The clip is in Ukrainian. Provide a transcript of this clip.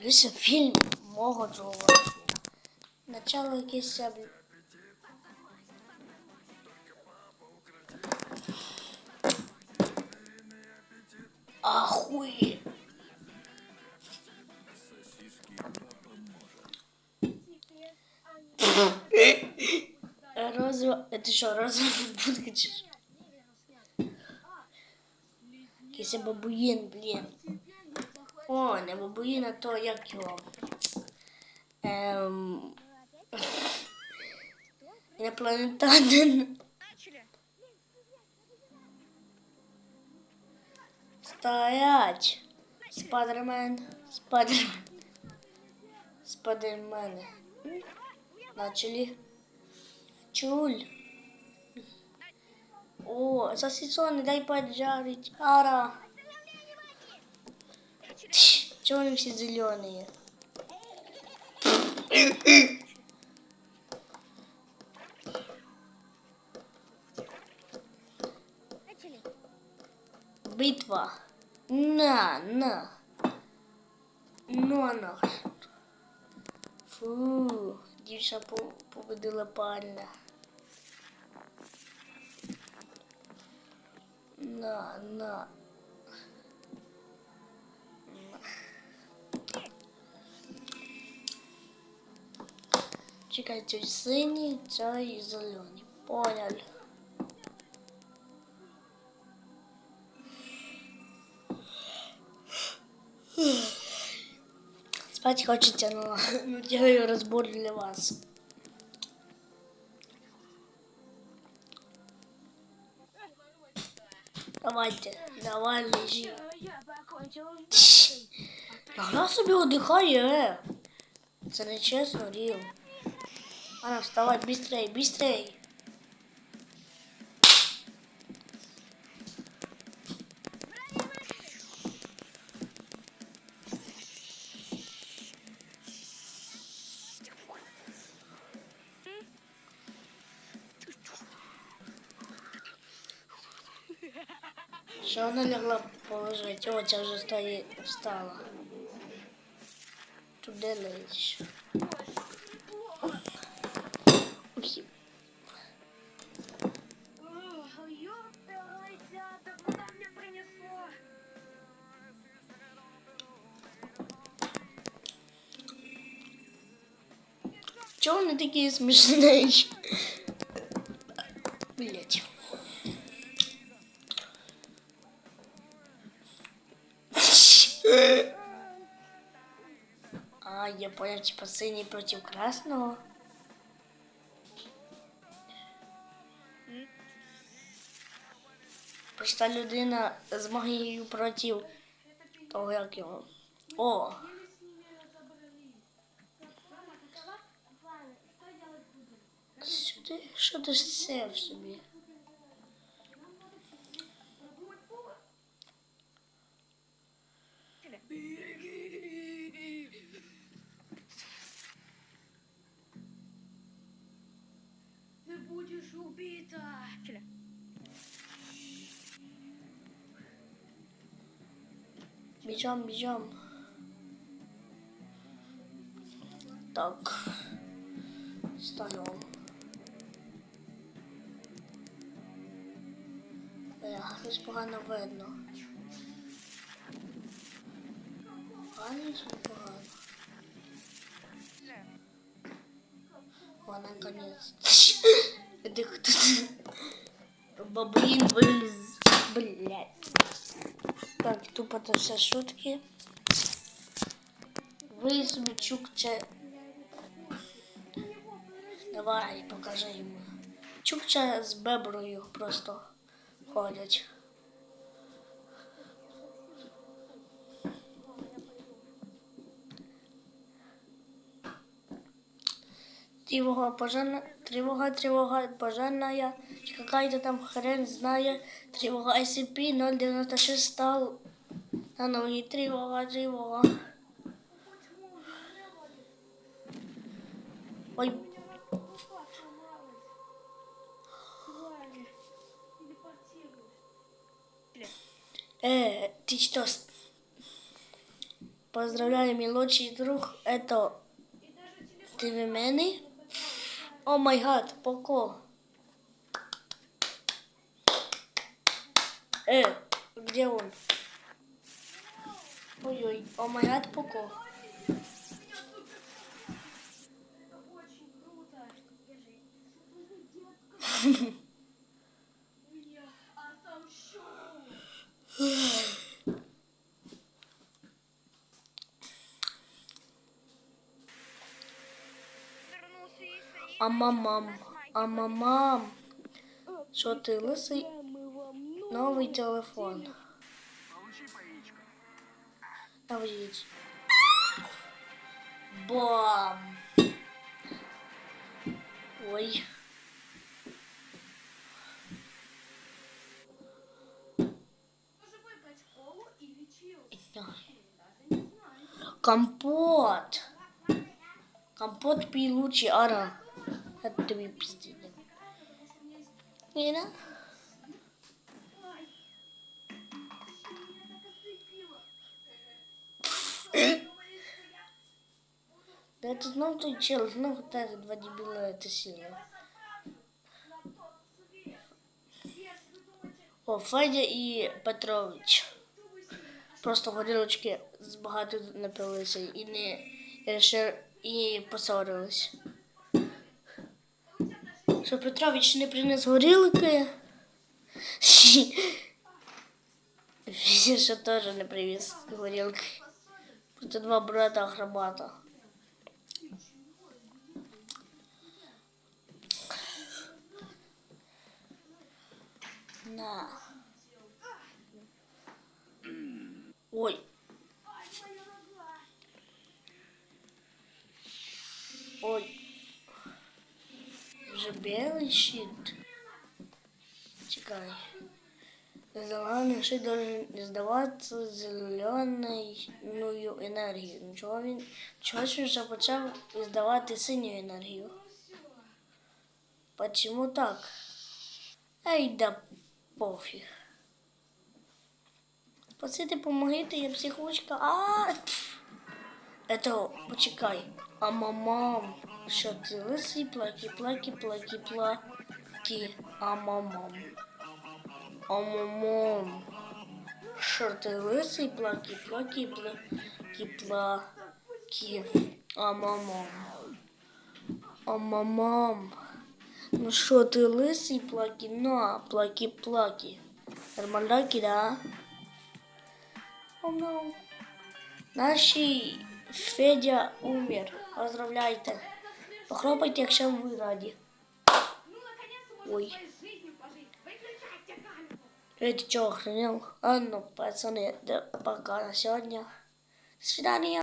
Дивися фільм мого Джова. Начало якесь. Ахує. Розова... Это що, розова будка чи що? Якийсь бабуїн, блін. О, не бабуїн, а то як його. Ем... Інопланетянин. Стоять! Спайдермен, Спайдермен, Спайдермен. Начали. Чуль. О, сосисоны, дай поджарить. Ара. Чего они все зеленые? Битва. На, на. Ну, на. Фу, дівчина по- побудила пальня. На, на. Чекай, цей синій, цей зелений. Поняли. Спать хочется, но ну, делаю разбор для вас. Давайте, давай лежи. Я. Вона собі одихає, е. Це не чесно, Ріл. Анна, вставай, бістрей, бістрей. Що вона лягла положити? О, ця вже стає, встала. Туди лежиш. Чого вони такі смішні? Блять. А, я понял, типа синий против красного. Проста людина з магією проти того, як його. О! Що ти сев собі? Ты будешь убита. Біжам, біжам. Так. Стоїмо. Щось погано видно. Погано чи погано? О, наконец. Де хто? Бабуїн виліз. Блядь. Так, тупо це все шутки. Ви собі чукче. Давай, покажи йому. Чукче з беброю просто ходять. Тревога пожарна, тревога, тревога пожарная. Какая-то там хрен знает. Тревога SCP-096 стал на ноги. Тревога, тревога. Ой, э, ты что? с- Поздравляю, мелодший друг. Это ты в мене? О май гад, Поко. Э, где он? Ой-ой, о май гад, Поко. Это А мамам, а мамам. Що ти лисий? Новий телефон. Навіть. Бам. Ой. лічилку. Даже не знаю. Компот. Компот пій лучше, ара. Это тобі пиздец. Не, да? Ай. Что меня так ослепило? Да это знов той чел, знов теж два дебіла це сила. На тот свет. Если вы думаете, О, Федя і Петрович. Просто горілочки з багато напилися і не і, посорились. Що Петрович не приніс горілки? Що теж не привіз горілки. Просто два брата акробата. На. Ой, Ай, ой. Вже білий щит. Чекай. Зелений щит должен здавати зеленою енергію. Нічого він чого ж він вже почав здавати синю енергію. Почему так? Ей, да пофіг. Спасите, помогите, я психушка. А. Это, почекай. А мамам, що ти лисий, плакі, плакі, плакі, плакі. А мамам. А мамам. Що ти лисий, плакі, плакі, плакі, плакі. А мамам. А мамам. Ну що ти лисий, плакі, на, плакі, плакі. Нормальнаки, да? О, no. Наші Федя умер. Поздравляйте. Похлопайте, якщо ви раді. Ну, наконец-то можно Ой. своей жизнью пожить. Выключайте камеру. Эй, ты чё, охренел? А ну, пацаны, да, пока на сегодня. До свидания.